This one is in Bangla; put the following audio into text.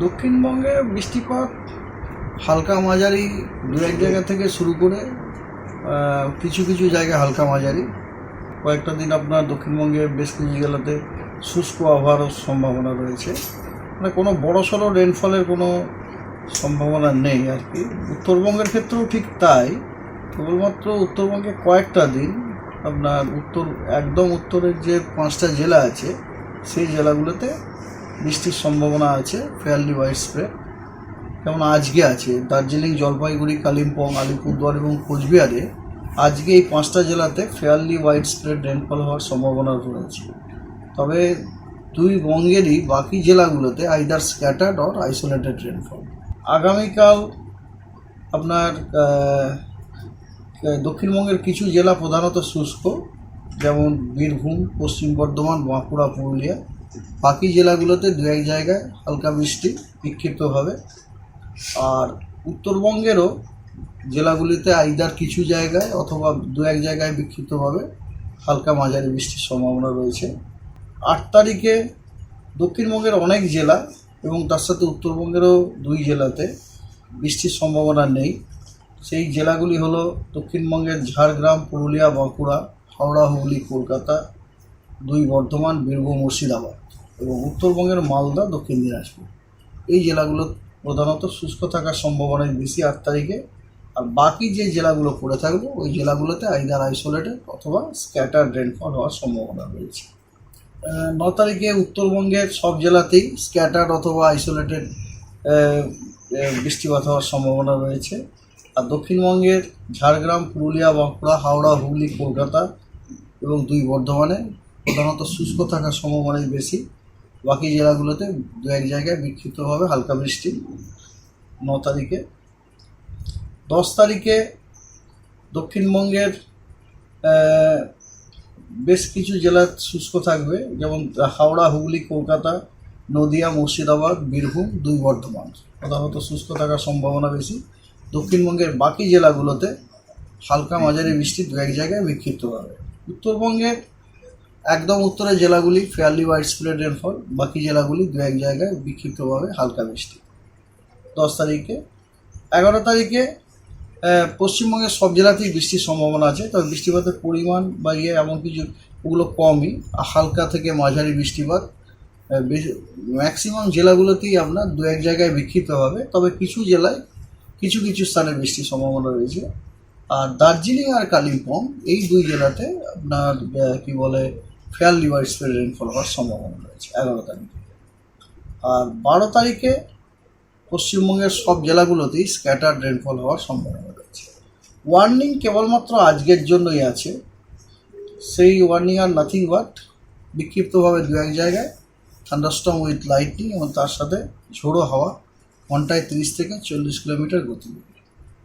দক্ষিণবঙ্গে বৃষ্টিপাত হালকা মাঝারি দু এক জায়গা থেকে শুরু করে কিছু কিছু জায়গায় হালকা মাঝারি। কয়েকটা দিন আপনার দক্ষিণবঙ্গে বেশ কিছু জেলাতে শুষ্ক আবহাওয়ারও সম্ভাবনা রয়েছে। মানে কোনো বড় সড়ো রেনফলের কোনো সম্ভাবনা নেই আর কি। উত্তরবঙ্গের ক্ষেত্রেও ঠিক তাই। কেবলমাত্র উত্তরবঙ্গে কয়েকটা দিন আপনার উত্তর একদম উত্তরের যে পাঁচটা জেলা আছে সেই জেলাগুলোতে বৃষ্টির সম্ভাবনা আছে ফেয়ারলি ওয়াইড স্প্রে যেমন আজকে আছে, দার্জিলিং, জলপাইগুড়ি, কালিম্পং, আলিপুরদুয়ার এবং কোচবিহারে আজকে এই পাঁচটা জেলাতে ফেয়ারলি ওয়াইড স্প্রেড রেনফল হওয়ার সম্ভাবনা রয়েছে। তবে দুই বঙ্গেরই বাকি জেলাগুলোতে either scattered or isolated rainfall আগামীকাল আপনার দক্ষিণবঙ্গের কিছু জেলা প্রধানত শুষ্ক, যেমন বীরভূম, পশ্চিম বর্ধমান, বাঁকুড়া, পুরুলিয়া। বাকি জেলাগুলোতে দু এক জায়গায় হালকা বৃষ্টি বিক্ষিপ্তভাবে। আর উত্তরবঙ্গেরও জেলাগুলিতে আইদার কিছু জায়গায় অথবা দু এক জায়গায় বিক্ষিপ্তভাবে হালকা মাঝারি বৃষ্টির সম্ভাবনা রয়েছে। আট তারিখে দক্ষিণবঙ্গের অনেক জেলা এবং তার সাথে উত্তরবঙ্গেরও দুই জেলাতে বৃষ্টির সম্ভাবনা নেই। সেই জেলাগুলি হলো দক্ষিণবঙ্গের ঝাড়গ্রাম, পুরুলিয়া, বাঁকুড়া, হাওড়া, হুগলি, কলকাতা দুই বর্ধমান, বীরভূম, মুর্শিদাবাদ এবং উত্তরবঙ্গের মালদা, দক্ষিণ দিনাজপুর। এই জেলাগুলো প্রধানত শুষ্ক থাকার সম্ভাবনাই বেশি আট তারিখে। আর বাকি যে জেলাগুলো পড়ে থাকবে, ওই জেলাগুলোতে আইদার আইসোলেটেড অথবা স্ক্যাটার রেনফল হওয়ার সম্ভাবনা রয়েছে। ন তারিখে উত্তরবঙ্গের সব জেলাতেই স্ক্যাটার্ড অথবা আইসোলেটেড বৃষ্টিপাত হওয়ার সম্ভাবনা রয়েছে। আর দক্ষিণবঙ্গের ঝাড়গ্রাম, পুরুলিয়া, বাঁকুড়া, হাওড়া, হুগলি, কলকাতা এবং দুই বর্ধমানে প্রধানত শুষ্ক থাকার সম্ভাবনাই বেশি। বাকি জেলাগুলোতে দু এক জায়গায় বিক্ষিপ্তভাবে হালকা বৃষ্টি ন তারিখে। দশ তারিখে দক্ষিণবঙ্গের বেশ কিছু জেলা শুষ্ক থাকবে, যেমন হাওড়া, হুগলি, কলকাতা, নদিয়া, মুর্শিদাবাদ, বীরভূম, দুই বর্ধমান। প্রধানত শুষ্ক থাকার সম্ভাবনা বেশি। দক্ষিণবঙ্গের বাকি জেলাগুলোতে হালকা মাঝারি বৃষ্টি দু এক জায়গায় বিক্ষিপ্ত হবে উত্তরবঙ্গের একদম উত্তরের জেলাগুলি ফেয়ারলি ওয়াইড স্প্রেড রেনফল বাকি জেলাগুলি দু এক জায়গায় বিক্ষিপ্তভাবে হালকা বৃষ্টি। দশ তারিখে, এগারো তারিখে পশ্চিমবঙ্গের সব জেলাতেই বৃষ্টির সম্ভাবনা আছে, তবে বৃষ্টিপাতের পরিমাণ বা ইয়ে এমন কিছু ওগুলো কমই। হালকা থেকে মাঝারি বৃষ্টিপাত ম্যাক্সিমাম জেলাগুলোতেই আপনার দু এক জায়গায় বিক্ষিপ্ত হবে তবে কিছু জেলায় কিছু কিছু স্থানে বৃষ্টির সম্ভাবনা রয়েছে। আর দার্জিলিং আর কালিম্পং, এই দুই জেলাতে আপনার কি বলে ফেয়ারলি ওয়াইড স্প্রেড রেনফল হওয়ার সম্ভাবনা রয়েছে, এগারো তারিখে আর বারো তারিখে পশ্চিমবঙ্গের সব জেলাগুলোতেই স্ক্যাটার্ড রেনফল হওয়ার সম্ভাবনা রয়েছে। ওয়ার্নিং কেবলমাত্র আজকের জন্যই আছে। সেই ওয়ার্নিং আর নাথিং বাট বিক্ষিপ্তভাবে দু এক জায়গায় থান্ডারস্টম উইথ লাইটনিং এবং তার সাথে ঝোড়ো হাওয়া, ঘন্টায় তিরিশ থেকে চল্লিশ কিলোমিটার গতি